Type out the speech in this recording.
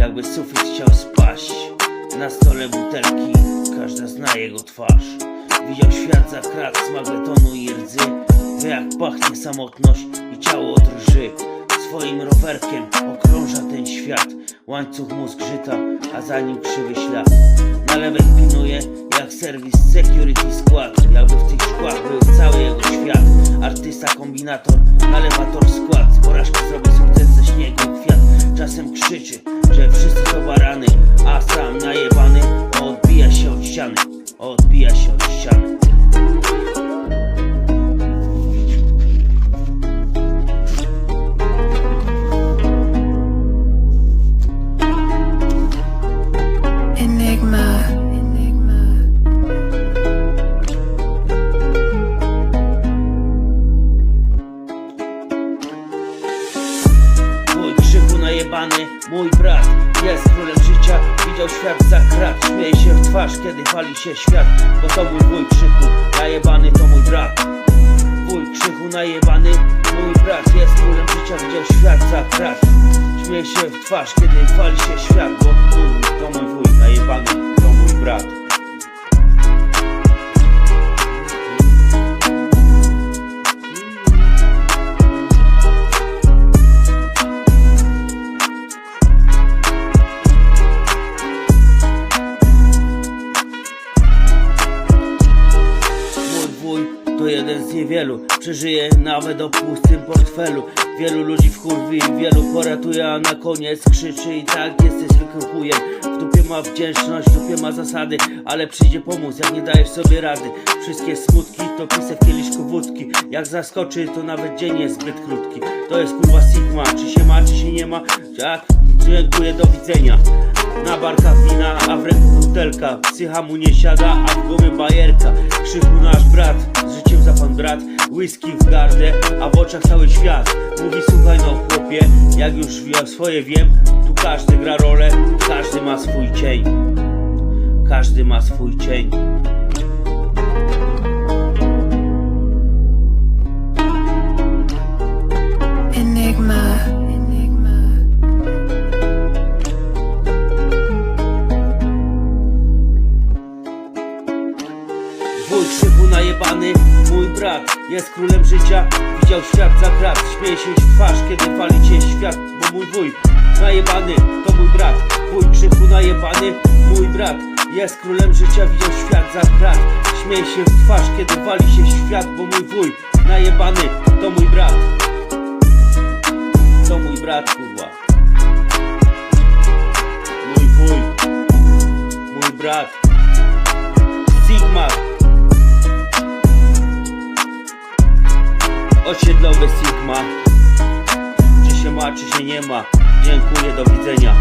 Jakby sufit chciał spaść. Na stole butelki Każda zna jego twarz. Widział świat za krat, smak betonu i rdzy. Wie jak pachnie samotność i ciało drży. Swoim rowerkiem okrąża ten świat. Łańcuch mu zgrzyta, a za nim krzywy ślad. Na lewej pilnuje jak serwis security skład Jakby w tych szkłach był cały jego świat. Artysta, kombinator, nalewator skład. Z porażki zrobi sukces ze śniegu kwiat. Czasem krzyczy, że wszyscy to barany A sam najebany odbija się od ściany Odbija się od ściany najebany, mój brat Jest królem życia, widział świat za krat. Śmieje się w twarz, kiedy wali się świat Bo to mój wuj krzyku, najebany to mój brat. Wuj krzyku najebany, mój brat Jest królem życia, widział świat za krat. Śmieje się w twarz, kiedy wali się świat Bo mój, to mój wuj najebany, to mój brat z niewielu Przeżyje nawet o pustym portfelu. Wielu ludzi wkurwi, wielu poratuje A na koniec krzyczy i tak jesteś zwykłym chujem. W dupie ma wdzięczność, w dupie ma zasady Ale przyjdzie pomóc, jak nie dajesz sobie rady. Wszystkie smutki to pisę w kieliszku wódki. Jak zaskoczy to nawet dzień jest zbyt krótki. To jest kurwa Sigma, czy się ma, czy się nie ma. Tak, dziękuję, do widzenia. Na barkach wina, a w ręku butelka. Psycha mu nie siada, a w głowie bajerka Whisky w gardę, a w oczach cały świat. Mówi słuchaj no chłopie, jak już ja swoje wiem Tu każdy gra rolę, każdy ma swój cień. Każdy ma swój cień. Enigma. Wuj krzyku najebany, mój brat Jest królem życia, widział świat za krat. Śmieje się w twarz, kiedy wali cię świat Bo mój wuj najebany, to mój brat. Wuj krzyku najebany, mój brat. Jest królem życia, widział świat za krat. Śmieje się w twarz, kiedy wali się świat Bo mój wuj najebany, to mój brat. To mój brat, kurwa. Mój wuj Mój brat. Sigma Osiedlowy Sigma. Czy się ma, czy się nie ma. Dziękuję, do widzenia